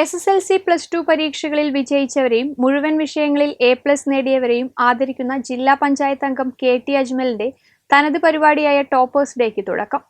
S S L C plus two പരീക്ഷകളിൽ വിജയിച്ചവരെയും മുഴുവൻ വിഷയങ്ങളിൽ എ പ്ലസ് നേടിയവരെയും ആദരിക്കുന്ന ജില്ലാ പഞ്ചായത്ത് അംഗം കെ ടി അജ്മലിന്റെ തനത് പരിപാടിയായ ടോപ്പേഴ്സ് ഡേക്ക് തുടക്കം.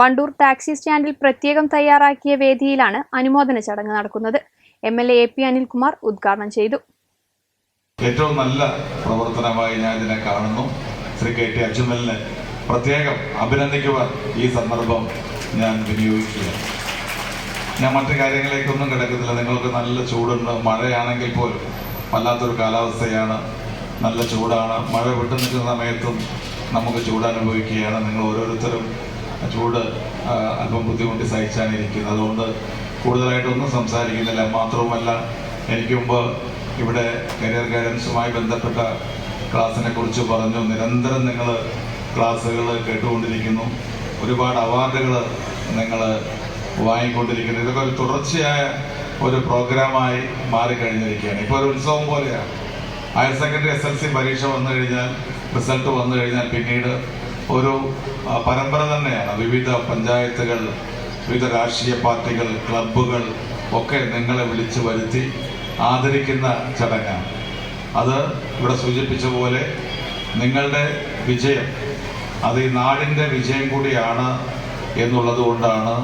വണ്ടൂർ ടാക്സി സ്റ്റാൻഡിൽ പ്രത്യേകം തയ്യാറാക്കിയ വേദിയിലാണ് അനുമോദന ചടങ്ങ് നടക്കുന്നത്. M L A P Anilkumar ഉദ്ഘാടനം ചെയ്തു. ഏറ്റവും നല്ല പ്രവർത്തനമായി ഞാൻ ഇതിനെ കാണുന്നു. ശ്രീ കെ ടി അജ്മലിനെ പ്രത്യേകം അഭിനന്ദിക്കുവാൻ ഈ സന്ദർഭം ഞാൻ വിനിയോഗിക്കുകയാണ്. ഞാൻ മറ്റു കാര്യങ്ങളിലേക്കൊന്നും കിടക്കുന്നില്ല നിങ്ങൾക്ക് നല്ല ചൂടുണ്ട്. മഴയാണെങ്കിൽ പോലും വല്ലാത്തൊരു കാലാവസ്ഥയാണ്. നല്ല ചൂടാണ്. മഴ വിട്ടു നിൽക്കുന്ന സമയത്തും നമുക്ക് ചൂട് അനുഭവിക്കുകയാണ് നിങ്ങൾ ഓരോരുത്തരും ചൂട് അല്പം ബുദ്ധിമുട്ടി സഹിച്ചാണ് ഇരിക്കുന്നത്. അതുകൊണ്ട് കൂടുതലായിട്ടൊന്നും സംസാരിക്കുന്നില്ല. മാത്രവുമല്ല എനിക്ക് മുമ്പ് ഇവിടെ കരിയർ ഗൈഡൻസുമായി ബന്ധപ്പെട്ട ക്ലാസ്സിനെ കുറിച്ച് പറഞ്ഞു. നിരന്തരം നിങ്ങൾ ക്ലാസ്സുകൾ കേട്ടുകൊണ്ടിരിക്കുന്നു. ഒരുപാട് അവാർഡുകൾ നിങ്ങൾ വാങ്ങിക്കൊണ്ടിരിക്കുന്നു ഇതൊക്കെ ഒരു തുടർച്ചയായ ഒരു പ്രോഗ്രാമായി മാറിക്കഴിഞ്ഞിരിക്കുകയാണ്. ഇപ്പോൾ ഒരു ഉത്സവം പോലെയാണ്. Higher secondary S L C പരീക്ഷ വന്നു കഴിഞ്ഞാൽ റിസൾട്ട് വന്നു കഴിഞ്ഞാൽ പിന്നീട് ഒരു പരമ്പര തന്നെയാണ്. വിവിധ പഞ്ചായത്തുകൾ വിവിധ രാഷ്ട്രീയ പാർട്ടികൾ ക്ലബുകൾ ഒക്കെ നിങ്ങളെ വിളിച്ചു വരുത്തി ആദരിക്കുന്ന ചടങ്ങാണ്. അത് ഇവിടെ സൂചിപ്പിച്ച പോലെ നിങ്ങളുടെ വിജയം അത് ഈ നാടിന്റെ വിജയം കൂടിയാണ് എന്നുള്ളത് കൊണ്ടാണ്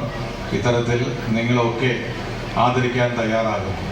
ഇത്തരത്തിൽ നിങ്ങളൊക്കെ ആദരിക്കാൻ തയ്യാറാകുന്നത്.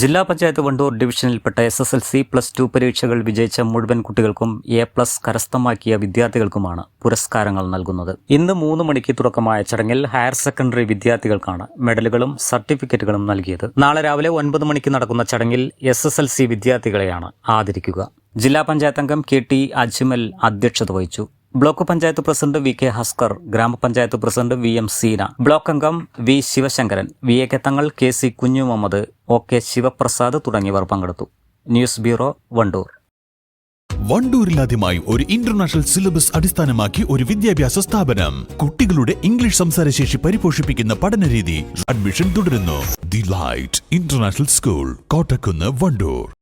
ജില്ലാ panchayat Wandoor ഡിവിഷനിൽപ്പെട്ട S S L C plus two പരീക്ഷകൾ വിജയിച്ച മുഴുവൻ കുട്ടികൾക്കും എ പ്ലസ് കരസ്ഥമാക്കിയ വിദ്യാർത്ഥികൾക്കുമാണ് പുരസ്കാരങ്ങൾ നൽകുന്നത്. ഇന്ന് മൂന്ന് മണിക്ക് തുടക്കമായ ചടങ്ങിൽ ഹയർ സെക്കൻഡറി വിദ്യാർത്ഥികൾക്കാണ് മെഡലുകളും സർട്ടിഫിക്കറ്റുകളും നൽകിയത്. നാളെ രാവിലെ ഒൻപത് മണിക്ക് നടക്കുന്ന ചടങ്ങിൽ എസ് എസ് എൽ സി വിദ്യാർത്ഥികളെയാണ് ആദരിക്കുക. ജില്ലാ പഞ്ചായത്ത് അംഗം കെ ടി അജ്മൽ അധ്യക്ഷത വഹിച്ചു. Block panchayat president V K Haskar ഗ്രാമപഞ്ചായത്ത് president V M Seena block അംഗം V Sivasankaran V A K Thangal K C Kunju Muhammad O K Sivaprasad തുടങ്ങിയവർ പങ്കെടുത്തു. News bureau Wandoor. വണ്ടൂരിൽ വണ്ടൂരിലാദ്യമായി ഒരു ഇന്റർനാഷണൽ സിലബസ് അടിസ്ഥാനമാക്കി ഒരു വിദ്യാഭ്യാസ സ്ഥാപനം. കുട്ടികളുടെ ഇംഗ്ലീഷ് സംസാരശേഷി പരിപോഷിപ്പിക്കുന്ന പഠനരീതി അഡ്മിഷൻ തുടരുന്നു. The light international school Kottakkunnu Wandoor.